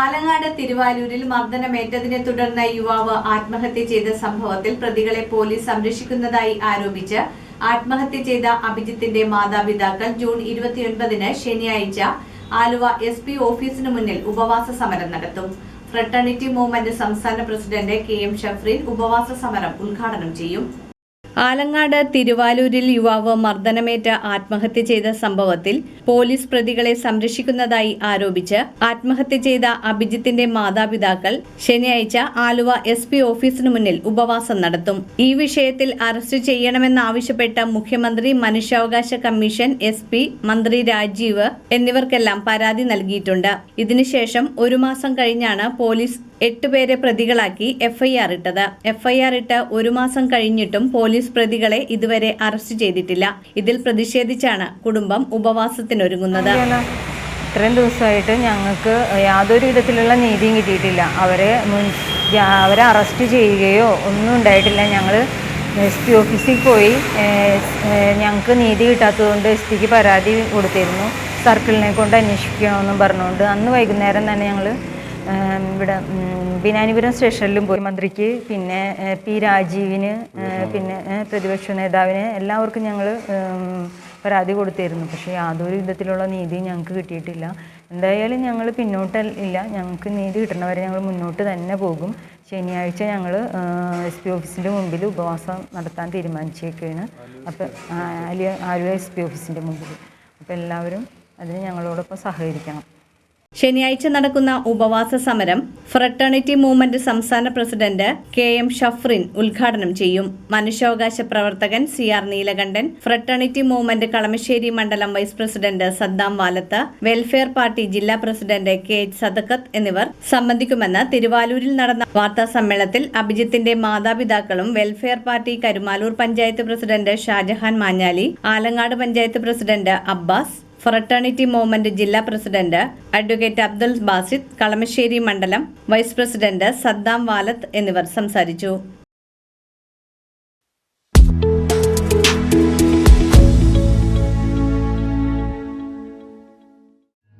ആലങ്ങാട് തിരുവാലൂരിൽ മർദ്ദനമേറ്റതിനെ തുടർന്ന് യുവാവ് ആത്മഹത്യ ചെയ്ത സംഭവത്തിൽ പ്രതികളെ പോലീസ് സംരക്ഷിക്കുന്നതായി ആരോപിച്ച് ആത്മഹത്യ ചെയ്ത അഭിജിത്തിന്റെ മാതാപിതാക്കൾ ജൂൺ ഇരുപത്തിയൊൻപതിന് ശനിയാഴ്ച ആലുവ എസ് പി ഓഫീസിനു മുന്നിൽ ഉപവാസ സമരം നടത്തും. ഫ്രട്ടേണിറ്റി മൂവ്മെന്റ് സംസ്ഥാന പ്രസിഡന്റ് കെ എം ഷഫ്രീൻ ഉപവാസ സമരം ഉദ്ഘാടനം ചെയ്യും. ആലങ്ങാട് തിരുവാലൂരിൽ യുവാവ് മർദ്ദനമേറ്റ ആത്മഹത്യ ചെയ്ത സംഭവത്തിൽ പോലീസ് പ്രതികളെ സംരക്ഷിക്കുന്നതായി ആരോപിച്ച് ആത്മഹത്യ ചെയ്ത അഭിജിത്തിന്റെ മാതാപിതാക്കൾ ശനിയാഴ്ച ആലുവ എസ് പി ഓഫീസിന് മുന്നിൽ ഉപവാസം നടത്തും. ഈ വിഷയത്തിൽ അറസ്റ്റ് ചെയ്യണമെന്നാവശ്യപ്പെട്ട് മുഖ്യമന്ത്രി മനുഷ്യാവകാശ കമ്മീഷൻ എസ് പി മന്ത്രി രാജീവ് എന്നിവർക്കെല്ലാം പരാതി നൽകിയിട്ടുണ്ട്. ഇതിനുശേഷം ഒരു മാസം കഴിഞ്ഞാണ് പോലീസ് എട്ടുപേരെ പ്രതികളാക്കി എഫ്ഐആർ ഇട്ടത്. എഫ്ഐആർ ഇട്ട് ഒരു മാസം കഴിഞ്ഞിട്ടും പോലീസ് പ്രതികളെ ഇതുവരെ അറസ്റ്റ് ചെയ്തിട്ടില്ല. ഇതിൽ പ്രതിഷേധിച്ചാണ് കുടുംബം ഉപവാസത്തിനൊരുങ്ങുന്നത്. ഇത്രയും ദിവസമായിട്ട് ഞങ്ങൾക്ക് യാതൊരു വിധത്തിലുള്ള നീതിയും കിട്ടിയിട്ടില്ല. അവരെ അവരെ അറസ്റ്റ് ചെയ്യുകയോ ഒന്നും ഉണ്ടായിട്ടില്ല. ഞങ്ങൾ എസ് പി ഓഫീസിൽ പോയി ഞങ്ങൾക്ക് നീതി കിട്ടാത്തതുകൊണ്ട് എസ് പിക്ക് പരാതി കൊടുത്തിരുന്നു. സർക്കിളിനെ കൊണ്ട് അന്വേഷിക്കണമെന്നും പറഞ്ഞുകൊണ്ട് അന്ന് വൈകുന്നേരം തന്നെ ഞങ്ങൾ ഇവിടെ ബിനാനിപുരം സ്റ്റേഷനിലും പോയി മന്ത്രിക്ക് പിന്നെ പി രാജീവിന് പിന്നെ പ്രതിപക്ഷ നേതാവിന് എല്ലാവർക്കും ഞങ്ങൾ പരാതി കൊടുത്തിരുന്നു. പക്ഷേ യാതൊരു വിധത്തിലുള്ള നീതി ഞങ്ങൾക്ക് കിട്ടിയിട്ടില്ല. എന്തായാലും ഞങ്ങൾ പിന്നോട്ട് ഇല്ല ഞങ്ങൾക്ക് നീതി കിട്ടണവരെ ഞങ്ങൾ മുന്നോട്ട് തന്നെ പോകും. ശനിയാഴ്ച ഞങ്ങൾ എസ് പി ഓഫീസിന്റെ മുമ്പിൽ ഉപവാസം നടത്താൻ തീരുമാനിച്ചേക്കാണ്. അപ്പം ആലുവ ആലുവ എസ് പി ഓഫീസിന്റെ മുമ്പിൽ അപ്പോൾ എല്ലാവരും അതിന് ഞങ്ങളോടൊപ്പം സഹകരിക്കണം. ശനിയാഴ്ച നടക്കുന്ന ഉപവാസ സമരം ഫ്രട്ടേണിറ്റി മൂവ്മെന്റ് സംസ്ഥാന പ്രസിഡന്റ് കെ എം ഷഫ്രിൻ ഉദ്ഘാടനം ചെയ്യും. മനുഷ്യാവകാശ പ്രവർത്തകൻ C R Neelakandan fraternity movement Kalamassery മണ്ഡലം vice president Saddam Valath welfare party ജില്ലാ പ്രസിഡന്റ് കെ എച്ച് സദക്കത്ത് എന്നിവർ സംബന്ധിക്കുമെന്ന് തിരുവാലൂരിൽ നടന്ന വാർത്താ സമ്മേളനത്തിൽ അഭിജിത്തിന്റെ മാതാപിതാക്കളും welfare party Karumalloor panchayat president Shajahan Manjali Alangad panchayat president Abbas fraternity movement ജില്ലാ പ്രസിഡന്റ് അഡ്വക്കേറ്റ് അബ്ദുൽ ബാസിദ് കളമശ്ശേരി മണ്ഡലം വൈസ് പ്രസിഡന്റ് സദ്ദാം വാലത്ത് എന്നിവർ സംസാരിച്ചു.